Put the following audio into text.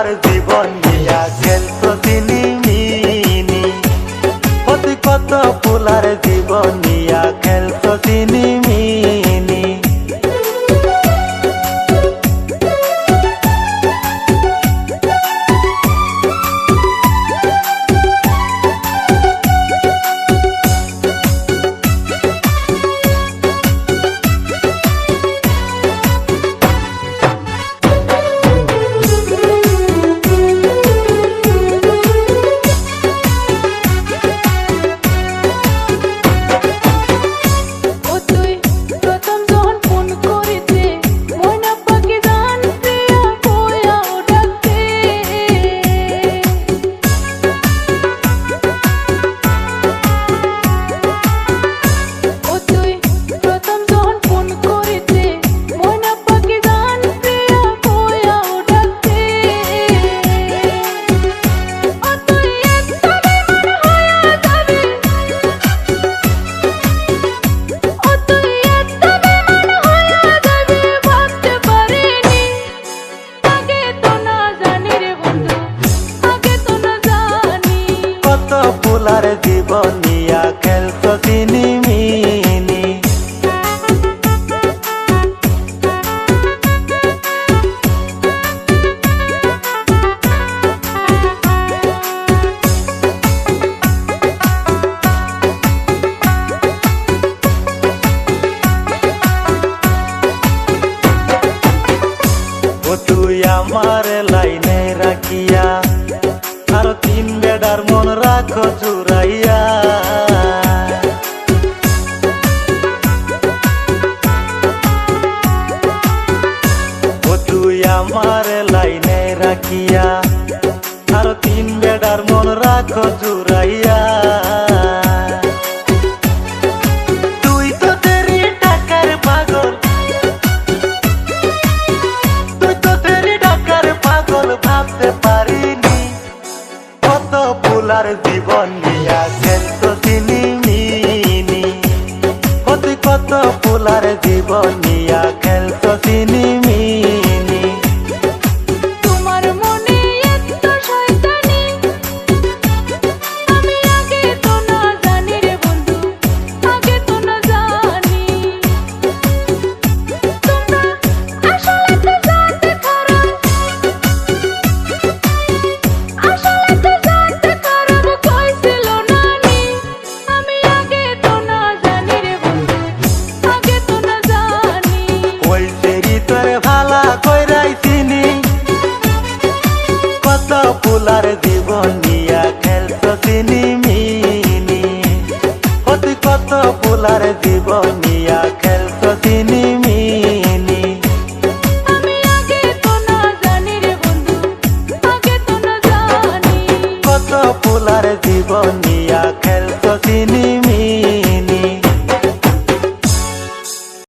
Fuller জীবন নিয়া খেলছ চিনি mini অতি কত ফুলার জীবন নিয়া খেলছ চিনি ফুলার জীবন নিয়া খেলছ চিনি মিনি। তুই আমার লাইনে রাখিয়া আর তিন বেডার মন রাখো তুই আমার লাইনে রাখিয়া আর তিন বেডার মন রাখো জুড়াইয়া। ভাবতে পারিনি। কত ফুলার জীবন নিয়া খেলতো তিনি মিনি। কত কত ফুলার জীবন নিয়া কত ফুলার জীবন নিয়া খেলতো চিনি মিনি। অতি কত ফুলার জীবন নিয়া খেলতো চিনি মিনি। কত ফুলার জীবন নিয়া খেলতো চিনি